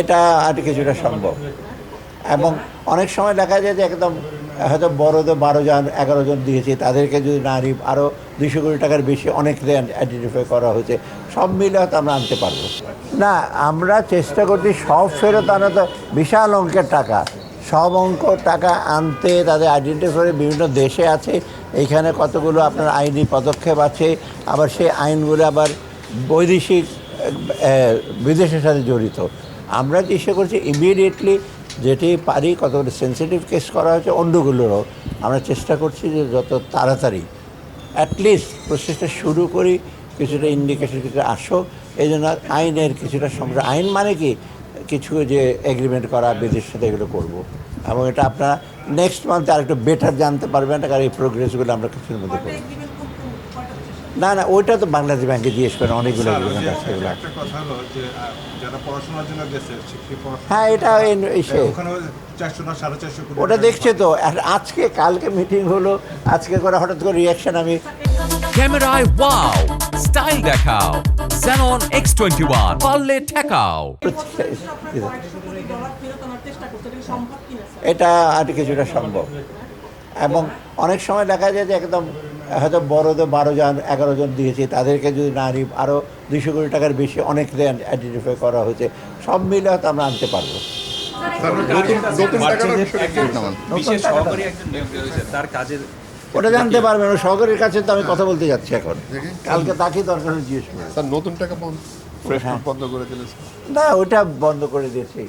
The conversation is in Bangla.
এটা আর কিছুটা সম্ভব। এবং অনেক সময় দেখা যায় যে একদম, হয়তো বড়দের বারো জন এগারো জন দিয়েছি, তাদেরকে যদি না নিই আরও দুইশো কোটি টাকার বেশি অনেক আইডেন্টিফাই করা হয়েছে। সব মিলে হয়তো আমরা আনতে পারব। না, আমরা চেষ্টা করছি সব ফেরত আনা তো বিশাল অঙ্কের টাকা। সব অঙ্ক টাকা আনতে তাদের আইডেন্টিফাই বিভিন্ন দেশে আছে। এইখানে কতগুলো আপনার আইনি পদক্ষেপ আছে, আবার সেই আইনগুলো আবার বৈদেশিক বিদেশের সাথে জড়িত। আমরা চেষ্টা করছি ইমিডিয়েটলি যেটি পারি কতগুলো সেন্সিটিভ কেস করা হয়েছে অন্যগুলোরও। আমরা চেষ্টা করছি যে যত তাড়াতাড়ি অ্যাটলিস্ট প্রসেসটা শুরু করি কিছুটা ইন্ডিকেশন কিছুটা আসুক এই জন্য আইনের কিছুটা সমস্যা আইন মানে কি? কিছু যে এগ্রিমেন্ট করা বিদেশের সাথে এগুলো করব। এবং এটা আপনারা নেক্সট মান্থে আরেকটু বেটার জানতে পারবেন কারণ এই প্রোগ্রেসগুলো আমরা কিছুর মধ্যে করব। না না ওইটা তো বাংলাদেশ ব্যাংকে জিজ্ঞেস করেন অনেকগুলো এগ্রিমেন্ট আছে এগুলো। একটা কথা হলো যে আহ, যারা পড়াশোনার জন্য গেছে সেই পড়াশোনা- হ্যাঁ এটা চারশো ওটা দেখছে তো আজকে কালকে মিটিং হলো আজকে করে হঠাৎ করে রিয়াকশন আমি ক্যামেরায় ওয়াও স্টাইল দেখাও Xenon X21 পারলে ঠেকাও? এটা আর কিছুটা সম্ভব। এবং অনেক সময় দেখা যায় যে একদম হয়তো বড়দের বারো জন এগারো জন দিয়েছে তাদেরকে যদি না নিই আরও দুইশো কোটি টাকার বেশি অনেক আইডেন্টিফাই করা হয়েছে। সব মিলে হয়তো আমরা আনতে পারব। বিশেষ সহকারী একজন নিয়োগ দেওয়া হয়েছে তার কাজের ওটা জানতে পারবেন সহকারীর কাছে তো আমি কথা বলতে যাচ্ছি এখন। কালকে তাকেই দরকার হলে জিজ্ঞেস করব। নতুন টাকা বন্ধ বন্ধ করে দিলেন না ওটা বন্ধ করে দিয়েছি।